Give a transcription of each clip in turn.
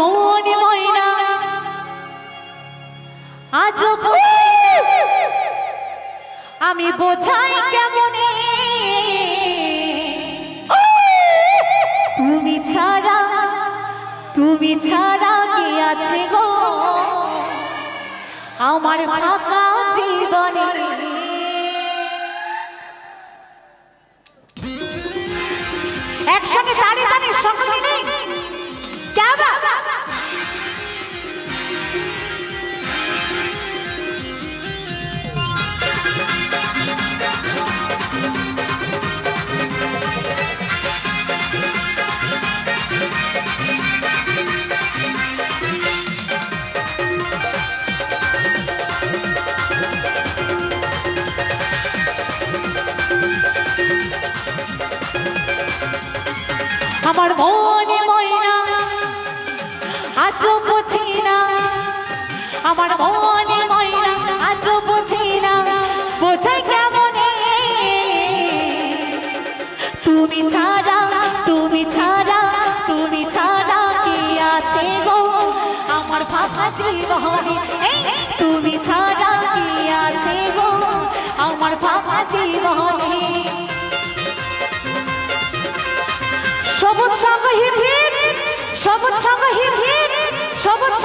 মনে ময়না। আজ আমি বোঝাই কেমনে? তুমি ছাড়া তুমি ছাড়া কি আছে গো? আমার ফাঁকা জীবনে। একসঙ্গে তালে তালে সঙ্গে নেই কেবা আমার মনে ময়না আজ বুঝি না। আমার মনে ময়না আজ বুঝি না। বোঝাই কেমনে? তুমি ছাড়া তুমি ছাড়া তুমি ছাড়া কি আছে গো? আমার ফাঁকা জীবনে তুমি ছাড়া কি আছে গো? আমার ফাঁকা জীবনে সবুজ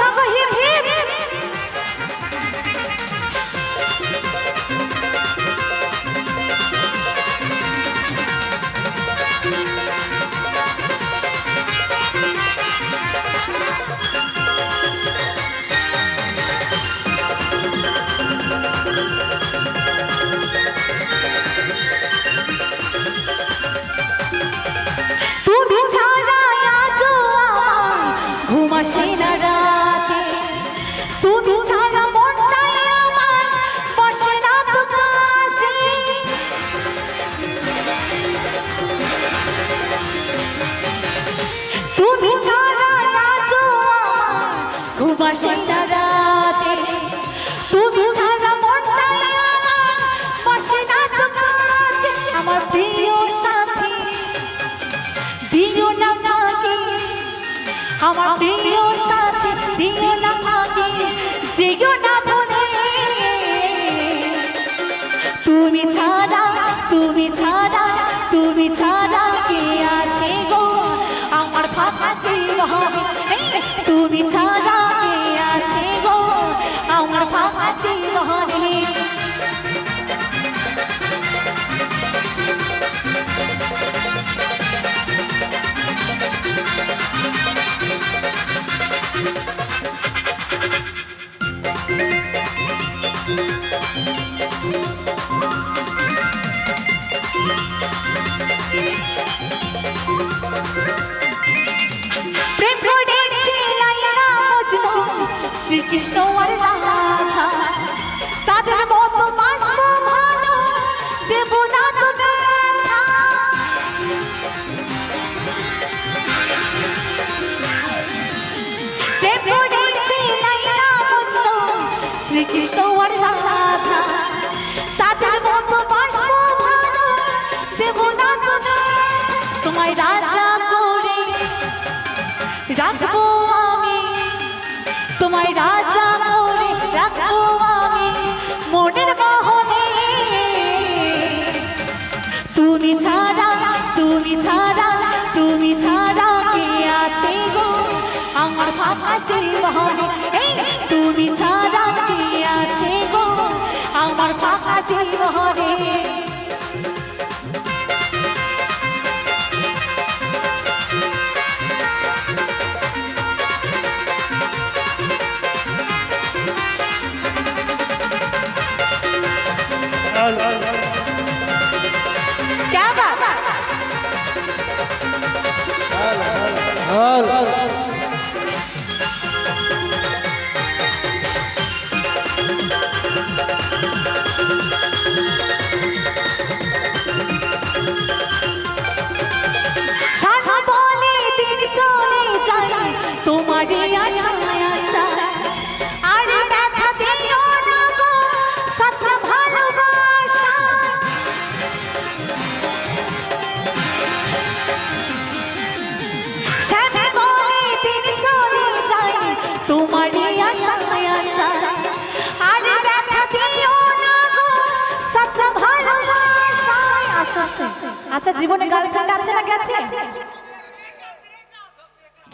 শ্রীকৃষ্ণ আর রাধা তাদের মতো বাসবো ভালো, দেব না তো শ্রীকৃষ্ণ আর রাধা তাদের মতো বাসবো ভালো, দেব না তো তোমায় রাজা করে রাখব জীবনে এই তুমি ছাড়া কে আছে গো আমার ফাঁকা জীবনে क्या बात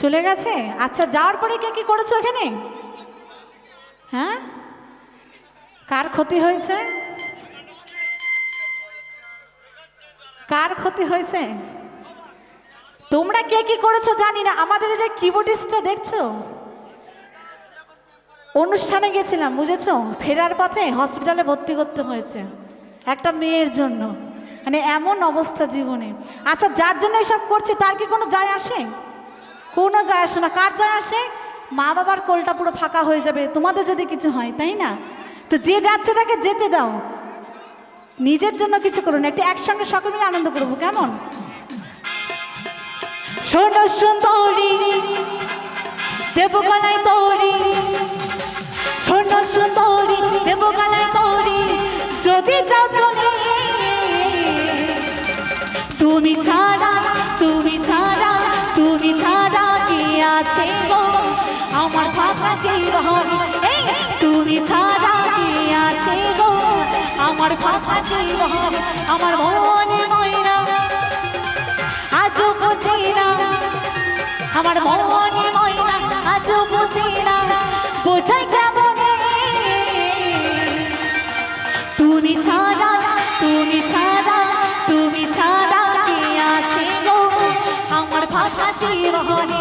চলে গেছে? আচ্ছা যাওয়ার পরে কে কি করেছ এখানে হ্যাঁ? কার ক্ষতি হয়েছে? কার ক্ষতি হয়েছে? তোমরা কে কি করেছ জানি না। আমাদের যে কিবোর্ডিস্টটা দেখছ? অনুষ্ঠানে গেছিলাম, বুঝেছ? ফেরার পথে হসপিটালে ভর্তি করতে হয়েছে। একটা মেয়ের জন্য। মানে এমন অবস্থা জীবনে। আচ্ছা যার জন্য এসব করছি, তার কি কোনো যায় আসে? কোনো যায় আসে না। কার যায় আসে? মা বাবার কোলটা পুরো ফাঁকা হয়ে যাবে। তোমাদের যদি কিছু হয়, তাই না? তো যে যাচ্ছে তাকে যেতে দাও। নিজের জন্য কিছু করুন একটি একসঙ্গে সকল মিলে আনন্দ করব, কেমন? শোনো সুন্দরী দেবকালায় তৈরি। কি আছে গো, আমার ফাঁকা জীবন এই, তুমি ছাড়া কি আছে গো? আমার ফাঁকা জীবন আমার মনে ময়না। আজও বুঝি না, আমার মনে ময়না, আজও বুঝি না, বোঝাই কেমনে তুমি ছাড়া তুমি ছাড়া তুমি ছাড়া কে আছে গো? আমার ফাঁকা জীবনে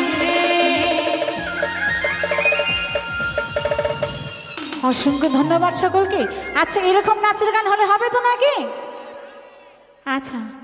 অসংখ্য ধন্যবাদ সকলকে। আচ্ছা এরকম নাচের গান হলে হবে তো নাকি? আচ্ছা।